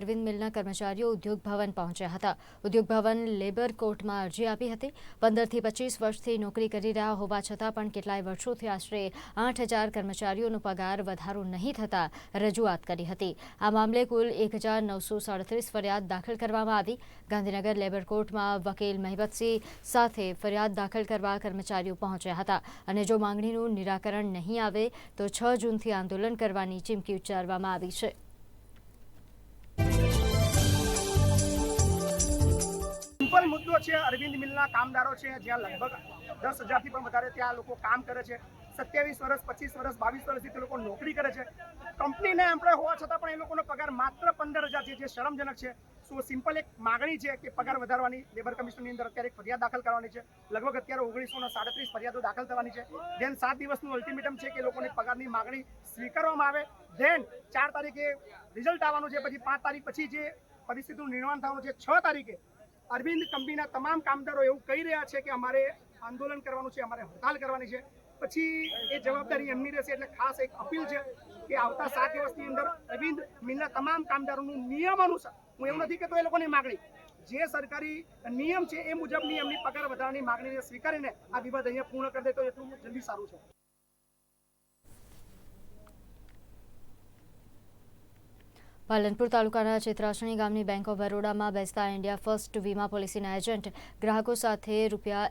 અરવિંદ મિલના કર્મચારીઓ ઉદ્યોગ ભવન પહોંચ્યા હતા. ઉદ્યોગ ભવન લેબર કોર્ટમાં અરજી આપી હતી. પંદરથી પચીસ વર્ષથી નોકરી કરી રહ્યા હોવા છતાં પણ કેટલાય વર્ષોથી આશરે આઠ હજાર કર્મચારીઓનો પગાર વધારો નહીં થતાં રજૂઆત કરી હતી. આ મામલે કુલ એક હજાર નવસો સાડત્રીસ ફરિયાદ દાખલ કરવામાં આવી. ગાંધીનગર લેબર કોર્ટમાં વકીલ મહિવતસિંહ સાથે ફરિયાદ દાખલ કરવા કર્મચારીઓ પહોંચ્યા હતા અને જો માંગણીનું નિરાકરણ નહીં આવે તો છ જૂનથી આંદોલન કરવાની ચીમકી ઉચ્ચારવામાં આવી છે. સિમ્પલ મુદ્દો છે, અરવિંદ મિલના કામદારો છે, જ્યાં લગભગ દસ હજારથી પણ વધારે ત્યાં લોકો કામ કરે છે. સત્યાવીસ વર્ષ, પચીસ વર્ષ, બાવીસ વર્ષથી તે લોકો નોકરી કરે છે. કંપનીને એમ્પ્લોય હોવા છતાં પણ એ લોકોનો પગાર માત્ર પંદર હજાર છે, જે શરમજનક છે. સો સિમ્પલ એક માગણી છે કે પગાર વધારવાની. લેબર કમિશનની અંદર અત્યારે એક ફરિયાદ દાખલ કરવાની છે. લગભગ અત્યારે ઓગણીસો સાડત્રીસ ફરિયાદો દાખલ થવાની છે. દેન સાત દિવસનું અલ્ટિમેટમ છે કે લોકોની પગારની માગણી સ્વીકારવામાં આવે. દેન ચાર તારીખે રિઝલ્ટ આવવાનું છે, પછી પાંચ તારીખ પછી જે પરિસ્થિતિનું નિર્માણ થવાનું છે, છ તારીખે અરવિંદ કંપનીના તમામ કામદારો એવું કહી રહ્યા છે કે અમારે આંદોલન કરવાનું છે, અમારે હડતાલ કરવાની છે. પછી એ જવાબદારી એમની રહેશે એટલે ખાસ એક અપીલ છે કે આવતા સાત દિવસની અંદર અરવિંદ મિલના તમામ કામદારોનું નિયમ અનુસાર, હું એવું નથી કહેતો એ લોકોની માગણી, જે સરકારી નિયમ છે એ મુજબની એમની પગાર વધારાની માગણીને સ્વીકારીને આ વિવાદ અહીંયા પૂર્ણ કરી દે તો એટલું જલ્દી સારું છે. પાલનપુર તાલુકાના ચિત્રાસણી ગામની બેંક ઓફ બરોડામાં બેસતા ઇન્ડિયા ફર્સ્ટ વીમા પોલિસીના એજન્ટ ગ્રાહકો સાથે રૂપિયા